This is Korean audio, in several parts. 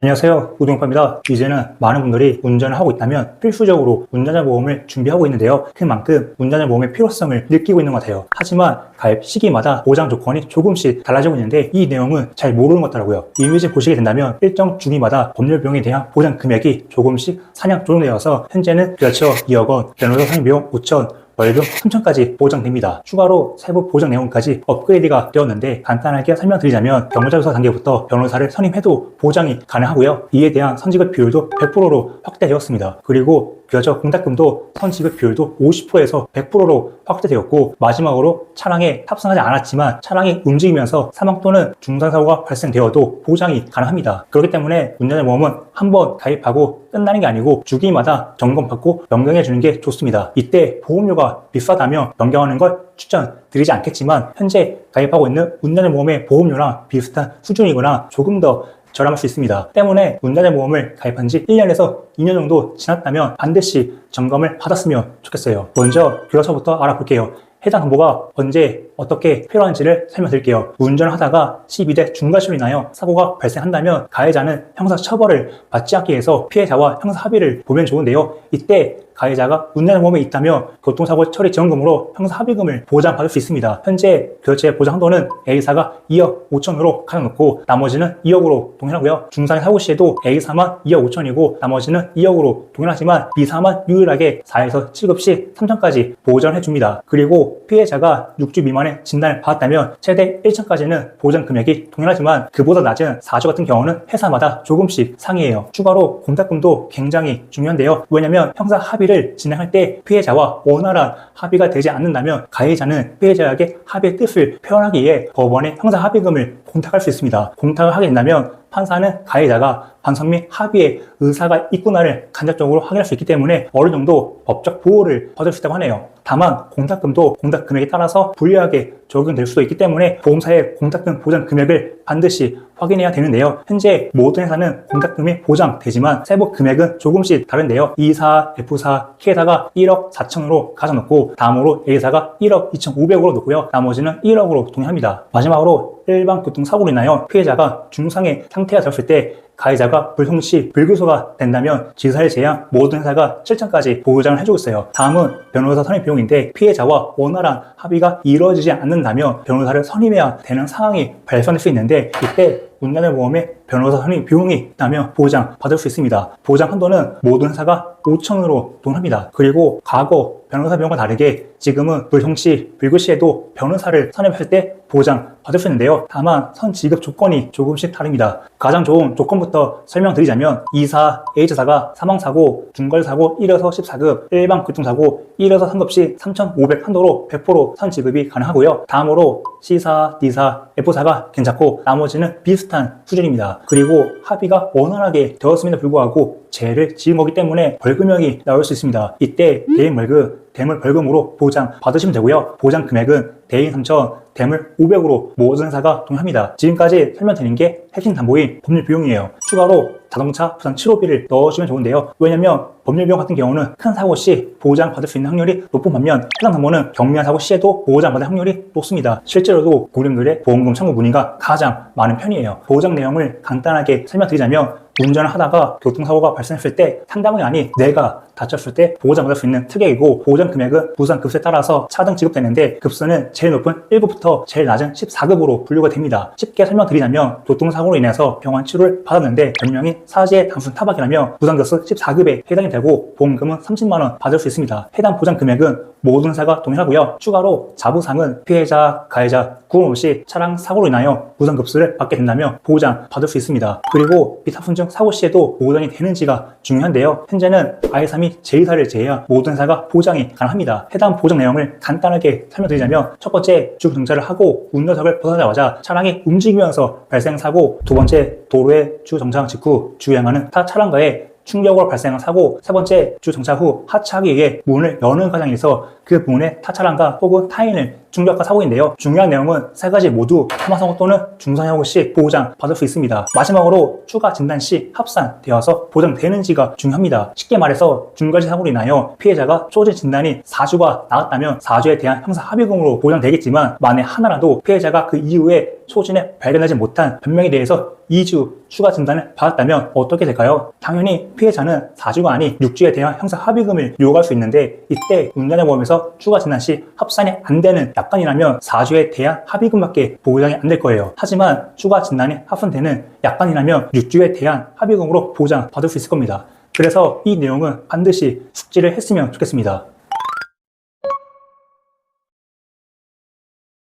안녕하세요. 우동파입니다. 이제는 많은 분들이 운전을 하고 있다면 필수적으로 운전자 보험을 준비하고 있는데요. 그만큼 운전자 보험의 필요성을 느끼고 있는 것 같아요. 하지만 가입 시기마다 보장 조건이 조금씩 달라지고 있는데 이 내용은 잘 모르는 것 같더라고요. 이미지 보시게 된다면 일정 주기마다 법률 비용에 대한 보장 금액이 조금씩 상향 조정되어서 현재는 지하철 2억 원, 변호사 상임 비용 5천, 월급 3천까지 보장됩니다. 추가로 세부 보장 내용까지 업그레이드가 되었는데 간단하게 설명드리자면 경찰조사 단계부터 변호사를 선임해도 보장이 가능하고요. 이에 대한 선지급 비율도 100%로 확대되었습니다. 그리고 기아처 공탁금도 선지급 비율도 50%에서 100%로 확대되었고 마지막으로 차량에 탑승하지 않았지만 차량이 움직이면서 사망 또는 중상사고가 발생되어도 보장이 가능합니다. 그렇기 때문에 운전자 보험은 한 번 가입하고 끝나는 게 아니고 주기마다 점검받고 변경해 주는 게 좋습니다. 이때 보험료가 비싸다면 변경하는 걸 추천드리지 않겠지만 현재 가입하고 있는 운전자 보험의 보험료랑 비슷한 수준이거나 조금 더 저렴할 수 있습니다. 때문에 운전자 보험을 가입한 지 1년에서 2년 정도 지났다면 반드시 점검을 받았으면 좋겠어요. 먼저 교과서부터 알아볼게요. 해당 정보가 언제 어떻게 필요한지를 설명드릴게요. 운전을 하다가 12대 중과실로 인하여 사고가 발생한다면 가해자는 형사 처벌을 받지 않기 위해서 피해자와 형사 합의를 보면 좋은데요. 이때 가해자가 운전보험에 있다면 교통사고 처리 지원금으로 형사 합의금을 보장받을 수 있습니다. 현재 교체 보장 한도는 A사가 2억 5천으로 가장 높고 나머지는 2억으로 동일하고요. 중상의 사고 시에도 A사만 2억 5천이고 나머지는 2억으로 동일하지만 B사만 유일하게 4에서 7급 시 3천까지 보장해 줍니다. 그리고 피해자가 6주 미만의 진단을 받았다면 최대 1천까지는 보장 금액이 동일하지만 그보다 낮은 4주 같은 경우는 회사마다 조금씩 상이해요. 추가로 공탁금도 굉장히 중요한데요. 왜냐면 형사 합의 합의를 진행할 때 피해자와 원활한 합의가 되지 않는다면 가해자는 피해자에게 합의의 뜻을 표현하기 위해 법원에 형사 합의금을 공탁할 수 있습니다. 공탁을 하게 된다면 판사는 가해자가 반성 및 합의의 의사가 있구나를 간접적으로 확인할 수 있기 때문에 어느 정도 법적 보호를 받을 수 있다고 하네요. 다만 공탁금도 공탁 금액에 따라서 불리하게 적용될 수도 있기 때문에 보험사의 공탁금 보장 금액을 반드시 확인해야 되는데요. 현재 모든 회사는 공탁금이 보장되지만 세부 금액은 조금씩 다른데요. E사, F사, K사가 1억 4천으로 가져놓고 다음으로 A사가 1억 2,500으로 놓고요. 나머지는 1억으로 동의합니다. 마지막으로 일반 교통사고로 인하여 피해자가 중상의 상태가 되었을 때 가해자가 불성시 불구소가 된다면 지사를 제외한 모든 회사가 7천까지 보장을 해주고 있어요. 다음은 변호사 선임 비용인데 피해자와 원활한 합의가 이루어지지 않는다면 변호사를 선임해야 되는 상황이 발생할 수 있는데 이때 운전의 보험에 변호사 선임 비용이 있다면 보장 받을 수 있습니다. 보장 한도는 모든 회사가 5천으로 동합니다. 그리고 과거 변호사 비용과 다르게 지금은 불성시, 불구시에도 변호사를 선임할 때 보장 받을 수 있는데요. 다만 선 지급 조건이 조금씩 다릅니다. 가장 좋은 조건부터 설명드리자면 2사, H사가 사망사고, 중괄사고 1에서 14급, 일반 교통사고 1에서 3급 시 3,500 한도로 100%선 지급이 가능하고요. 다음으로 C사, D사, F사가 괜찮고 나머지는 비슷한 수준입니다. 그리고 합의가 원활하게 되었음에도 불구하고 죄를 지은 거기 때문에 벌금형이 나올 수 있습니다. 이때 대인 벌금, 대물 벌금으로 보장 받으시면 되고요. 보장 금액은 대인 3천, 대물 500으로 모든 회사가 동의합니다. 지금까지 설명드린 게 핵심 담보인 법률 비용이에요. 추가로 자동차 부산 치료비를 넣으시면 좋은데요. 왜냐면 법률 비용 같은 경우는 큰 사고 시 보장받을 수 있는 확률이 높은 반면 해당 담보는 경미한 사고 시에도 보장받을 확률이 높습니다. 실제로도 고객들의 보험금 청구 문의가 가장 많은 편이에요. 보장 내용을 간단하게 설명드리자면 운전을 하다가 교통사고가 발생했을 때 상당히 아니 내가 다쳤을 때 보호장받을 수 있는 특약이고 보호장 금액은 부산 급수에 따라서 차등 지급되는데 급수는 제일 높은 1급부터 제일 낮은 14급으로 분류가 됩니다. 쉽게 설명드리자면 교통사고로 인해서 병원 치료를 받았는데 변명이 사지의 단순 타박이라면 부산 급수 14급에 해당이 되고 보험금은 30만 원 받을 수 있습니다. 해당 보장 금액은 모든 회사가 동일하고요. 추가로 자부상은 피해자, 가해자 구분 없이 차량 사고로 인하여 부상급수를 받게 된다면 보장 받을 수 있습니다. 그리고 비타fun증 사고 시에도 보장이 되는지가 중요한데요. 현재는 I3이 제2사를 제외한 모든 회사가 보장이 가능합니다. 해당 보장 내용을 간단하게 설명드리자면 첫 번째 주 정차를 하고 운전석을 벗어나자마자 차량이 움직이면서 발생 사고 두 번째 도로에 주 정차 직후 주행하는 타 차량과의 충격으로 발생한 사고 세 번째 주 정차 후 하차하기 위해 문을 여는 과정에서 그 문에 타차량과 혹은 타인을 충격과 사고인데요. 중요한 내용은 세 가지 모두 사망사고 또는 중상사고 시 보장 받을 수 있습니다. 마지막으로 추가 진단 시 합산되어서 보장되는지가 중요합니다. 쉽게 말해서 중과실 사고로 인하여 피해자가 초진 진단이 4주가 나왔다면 4주에 대한 형사 합의금으로 보장되겠지만 만에 하나라도 피해자가 그 이후에 초진에 발견하지 못한 변명에 대해서 2주 추가 진단을 받았다면 어떻게 될까요? 당연히 피해자는 4주가 아닌 6주에 대한 형사 합의금을 요구할 수 있는데 이때 운전자 보험에서 추가 진단 시 합산이 안 되는 약관이라면 4주에 대한 합의금밖에 보장이 안 될 거예요. 하지만 추가 진단이 합산되는 약관이라면 6주에 대한 합의금으로 보장 받을 수 있을 겁니다. 그래서 이 내용은 반드시 숙지를 했으면 좋겠습니다.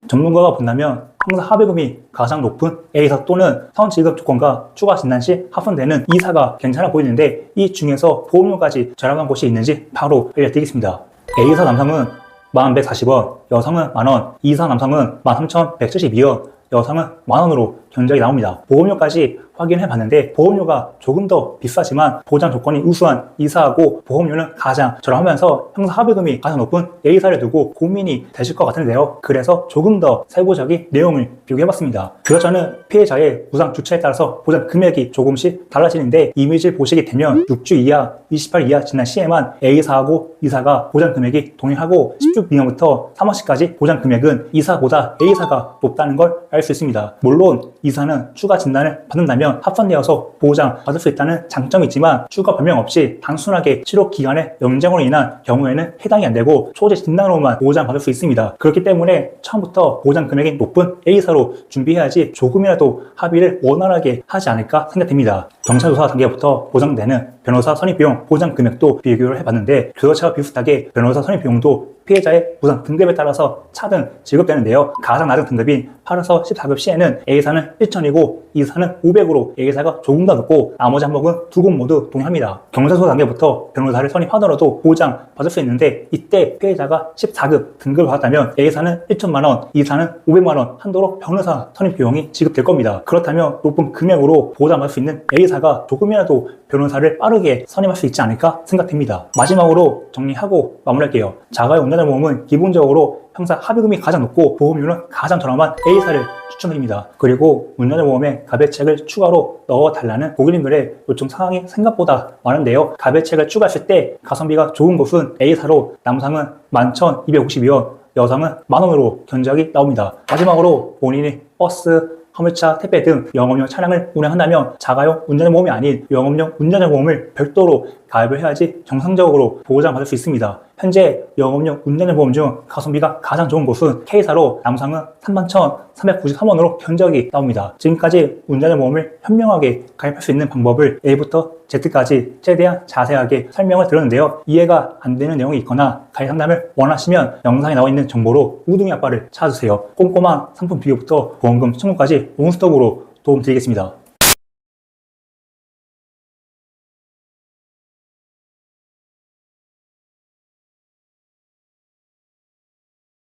전문가가 본다면 형사 합의금이 가장 높은 A사 또는 선지급 조건과 추가 진단 시 합산되는 E사가 괜찮아 보이는데 이 중에서 보험료까지 저렴한 곳이 있는지 바로 알려드리겠습니다. A사 남성은 1140원, 여성은 만원, E사 남성은 13,172원, 여성은 만원으로 견적이 나옵니다. 보험료까지 확인해 봤는데 보험료가 조금 더 비싸지만 보장 조건이 우수한 이사하고 보험료는 가장 저렴하면서 형사 합의금이 가장 높은 A사를 두고 고민이 되실 것 같은데요. 그래서 조금 더 세부적인 내용을 비교해 봤습니다. 그렇자는 피해자의 부상 주체에 따라서 보장 금액이 조금씩 달라지는데 이미지를 보시게 되면 6주 이하, 28 이하 지난 시에만 A사하고 이사가 보장 금액이 동일하고 10주 미만부터 3억씩까지 보장 금액은 이사보다 A사가 높다는 걸 알 수 있습니다. 물론 이사는 추가 진단을 받는다면 합산되어서 보장 받을 수 있다는 장점이 있지만 추가 변명 없이 단순하게 치료 기간의 연장으로 인한 경우에는 해당이 안 되고 초제 진단으로만 보장 받을 수 있습니다. 그렇기 때문에 처음부터 보장 금액이 높은 A사로 준비해야지 조금이라도 합의를 원활하게 하지 않을까 생각됩니다. 경찰 조사 단계부터 보장되는 변호사 선임 비용 보장 금액도 비교를 해봤는데 그것과 비슷하게 변호사 선임 비용도 피해자의 부상 등급에 따라서 차등 지급되는데요. 가장 낮은 등급인 8에서 14급 시에는 A사는 1천이고 E사는 500으로 A사가 조금 더 높고 나머지 항목은 두 곳 모두 동일합니다. 경찰서 단계부터 변호사를 선임하더라도 보장 받을 수 있는데 이때 피해자가 14급 등급을 받았다면 A사는 1천만 원, E사는 500만 원 한도로 변호사 선임 비용이 지급될 겁니다. 그렇다면 높은 금액으로 보장받을 수 있는 A사가 조금이라도 변호사를 빠르게 선임할 수 있지 않을까 생각됩니다. 마지막으로 정리하고 마무리할게요. 자가용 운전자 보험은 기본적으로 형사 합의금이 가장 높고 보험료는 가장 저렴한 A사를 추천드립니다. 그리고 운전자 보험에 가배책을 추가로 넣어달라는 고객님들의 요청 사항이 생각보다 많은데요. 가배책을 추가했을 때 가성비가 좋은 곳은 A사로 남성은 11,252원, 여성은 만원으로 견적이 나옵니다. 마지막으로 본인이 버스, 화물차, 택배 등 영업용 차량을 운행한다면 자가용 운전자 보험이 아닌 영업용 운전자 보험을 별도로 가입을 해야지 정상적으로 보장받을 수 있습니다. 현재 영업용 운전자 보험 중 가성비가 가장 좋은 곳은 K사로 남성은 31,393원으로 견적이 나옵니다. 지금까지 운전자 보험을 현명하게 가입할 수 있는 방법을 A부터 Z까지 최대한 자세하게 설명을 드렸는데요. 이해가 안 되는 내용이 있거나 가입 상담을 원하시면 영상에 나와 있는 정보로 우등이 아빠를 찾아주세요. 꼼꼼한 상품 비교부터 보험금 청구까지 논스톱으로 도움드리겠습니다.